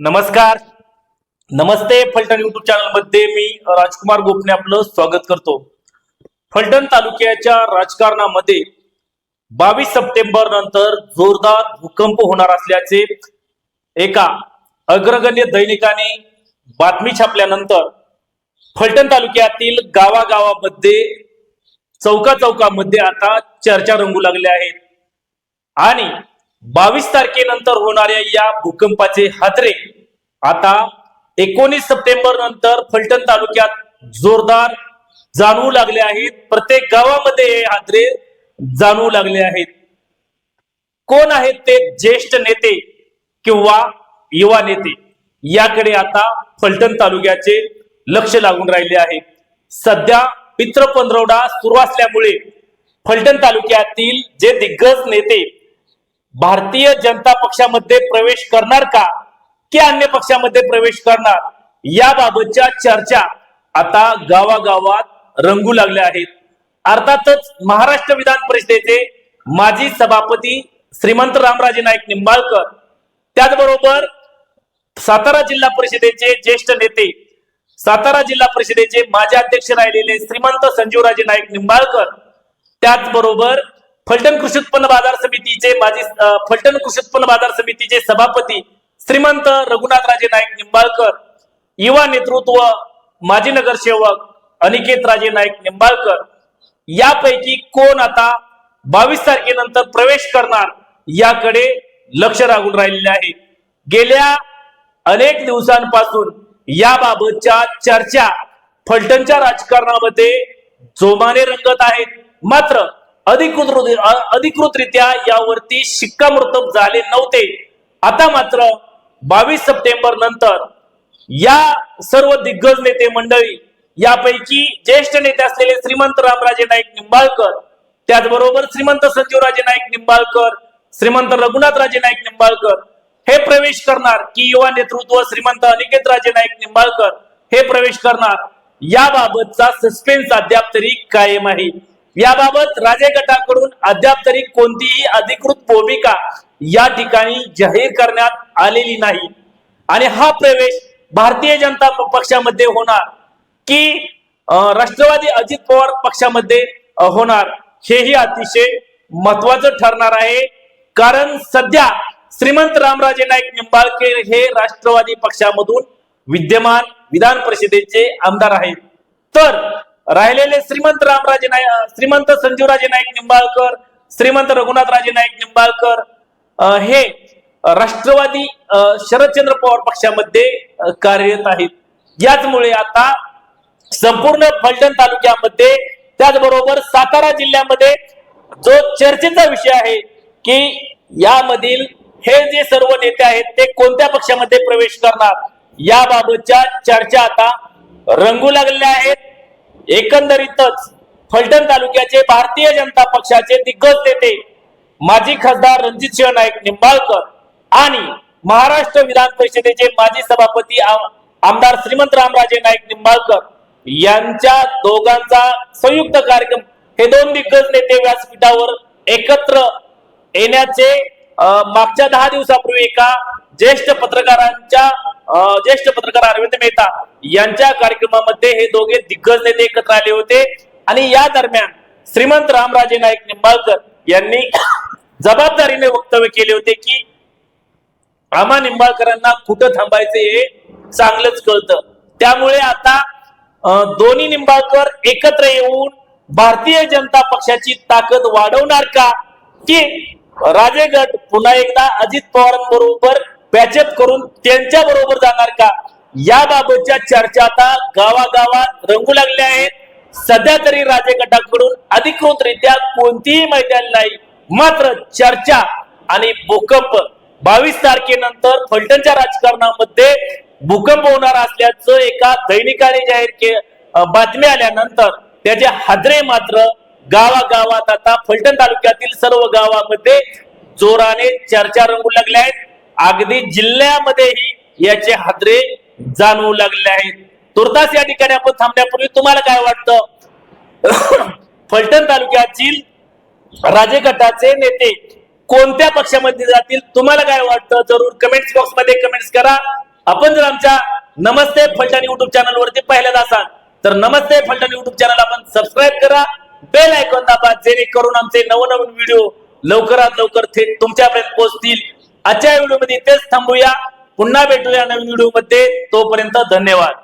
नमस्कार. नमस्ते फलटण युट्यूब चॅनलमध्ये मी राजकुमार गोपने आपलं स्वागत करतो. फलटण तालुक्याच्या राजकारणामध्ये बावीस सप्टेंबर नंतर जोरदार भूकंप होणार असल्याचे एका अग्रगण्य दैनिकाने बातमी छापल्यानंतर फलटण तालुक्यातील गावागावामध्ये चौका चौकामध्ये आता चर्चा रंगू लागल्या आहेत. आणि बावीस तारखेनंतर होणाऱ्या या भूकंपाचे हादरे आता एकोणीस सप्टेंबर नंतर फलटण तालुक्यात जोरदार जाणवू लागले आहेत. प्रत्येक गावामध्ये हे हादरे जाणवू लागले आहेत. कोण आहेत ते ज्येष्ठ नेते किंवा युवा नेते? याकडे आता फलटण तालुक्याचे लक्ष लागून राहिले आहे. सध्या पित्र पंधरवडा सुरू असल्यामुळे फलटण तालुक्यातील जे दिग्गज नेते भारतीय जनता पक्षामध्ये प्रवेश करणार का? की अन्य पक्षामध्ये प्रवेश करणार? याबाबतच्या चर्चा आता गावागावात रंगू लागल्या आहेत. अर्थातच महाराष्ट्र विधान परिषदेचे माजी सभापती श्रीमंत रामराजे नाईक निंबाळकर त्याचबरोबर सातारा जिल्हा परिषदेचे ज्येष्ठ नेते सातारा जिल्हा परिषदेचे माजी अध्यक्ष राहिलेले श्रीमंत संजीवराजे नाईक निंबाळकर त्याचबरोबर फलटण कृषी उत्पन्न बाजार समितीचे माजी फलटण कृषी उत्पन्न बाजार समितीचे सभापती श्रीमंत रघुनाथराजे नाईक निंबाळकर युवा नेतृत्व माजी नगरसेवक अनिकेत राजे नाईक निंबाळकर. यापैकी कोण आता बावीस तारखेनंतर प्रवेश करणार याकडे लक्ष लागून राहिलेले आहे. गेल्या अनेक दिवसांपासून याबाबतच्या चर्चा फलटणच्या राजकारणामध्ये जोमाने रंगत आहेत. मात्र अधिकृत अधिकृतरित्या यावरती शिक्कामोर्तब झाले नव्हते. आता मात्र बावीस सप्टेंबर नंतर या सर्व दिग्गज नेते मंडळी यापैकी ज्येष्ठ नेते असलेले श्रीमंत रामराजे नाईक निंबाळकर त्याचबरोबर श्रीमंत संजीवराजे नाईक निंबाळकर श्रीमंत रघुनाथराजे नाईक निंबाळकर हे प्रवेश करणार की युवा नेतृत्व श्रीमंत अनिकेत राजे नाईक निंबाळकर हे प्रवेश करणार याबाबतचा सस्पेन्स अद्याप तरी कायम आहे. याबाबत राजे गटाकडून अद्याप तरी कोणतीही अधिकृत भूमिका या ठिकाणी जाहीर करण्यात आलेली नाही. आणि हा प्रवेश भारतीय जनता पक्षामध्ये होणार की राष्ट्रवादी अजित पवार पक्षामध्ये होणार हेही अतिशय महत्वाचं ठरणार आहे. कारण सध्या श्रीमंत रामराजे नाईक निंबाळकर हे राष्ट्रवादी पक्षामधून विद्यमान विधान परिषदेचे आमदार आहेत. तर राहिलेले श्रीमंत रामराजे नाईक श्रीमंत संजीवराजे नाईक निंबाळकर श्रीमंत रघुनाथराजे नाईक निंबाळकर हे राष्ट्रवादी शरदचंद्र पवार पक्षामध्ये कार्यरत आहेत. याचमुळे आता संपूर्ण फलटण तालुक्यामध्ये त्याचबरोबर सातारा जिल्ह्यामध्ये जो चर्चेचा विषय आहे की यामधील हे जे सर्व नेते आहेत ते कोणत्या पक्षामध्ये प्रवेश करणार? याबाबतच्या चर्चा आता रंगू लागलेल्या आहेत. एकंदरीतच फलटण तालुक्याचे भारतीय जनता पक्षाचे दिग्गज नेते माजी खासदार रणजित सिंह नाईक निंबाळकर आणि महाराष्ट्र विधान परिषदेचे माजी सभापती आम- आमदार श्रीमंत रामराजे नाईक निंबाळकर यांच्या दोघांचा संयुक्त कार्यक्रम हे दोन दिग्गज नेते व्यासपीठावर एकत्र येण्याचे मागच्या दहा दिवसापूर्वी एका ज्येष्ठ पत्रकारांच्या ज्येष्ठ पत्रकार अरविंद मेहता यांच्या कार्यक्रमामध्ये हे दोघे दिग्गज नेते एकत्र आले होते. आणि या दरम्यान श्रीमंत रामराजे नाईक निंबाळकर यांनी जबाबदारीने वक्तव्य केले होते की आम्हा निंबाळकरांना कुठं थांबायचं हे चांगलंच कळतं. त्यामुळे आता दोन्ही निंबाळकर एकत्र येऊन भारतीय जनता पक्षाची ताकद वाढवणार का? की राजेगड पुन्हा एकदा अजित पवारांबरोबर पॅचअप करून त्यांच्या बरोबर जाणार का? याबाबतच्या चर्चा आता गावागावात रंगू लागल्या आहेत. सध्या तरी राजे गटाकडून अधिकृतरित्या कोणतीही माहिती नाही मात्र चर्चा आणि भूकंप बावीस तारखेनंतर फलटणच्या राजकारणामध्ये भूकंप होणार असल्याचं एका दैनिकाने जाहीर के बातमी आल्यानंतर त्याचे हादरे मात्र गावागावात आता फलटण तालुक्यातील सर्व गावामध्ये जोराने चर्चा रंगू लागल्या आहेत. अगदी जिल्ह्यामध्येही याचे हादरे जाणवू लागले आहेत. तुर्तास या ठिकाणी आपण थांबण्यापूर्वी तुम्हाला काय वाटतं? फलटण तालुक्यातील राजगटाचे नेते कोणत्या पक्षामध्ये जातील? तुम्हाला काय वाटतं? जरूर कमेंट्स बॉक्समध्ये कमेंट्स करा. आपण जर आमच्या नमस्ते फलटण युट्यूब चॅनल वरती पाहिलं असाल तर नमस्ते फलटण युट्यूब चॅनल आपण सबस्क्राईब करा. बेल आयकॉन दाबा जेणेकरून आमचे नवनवीन व्हिडिओ लवकरात लवकर थेट तुमच्यापर्यंत पोहोचतील. आजच्या व्हिडिओमध्ये तेच थांबूया. पुन्हा भेटूया नवीन व्हिडिओमध्ये. तोपर्यंत धन्यवाद.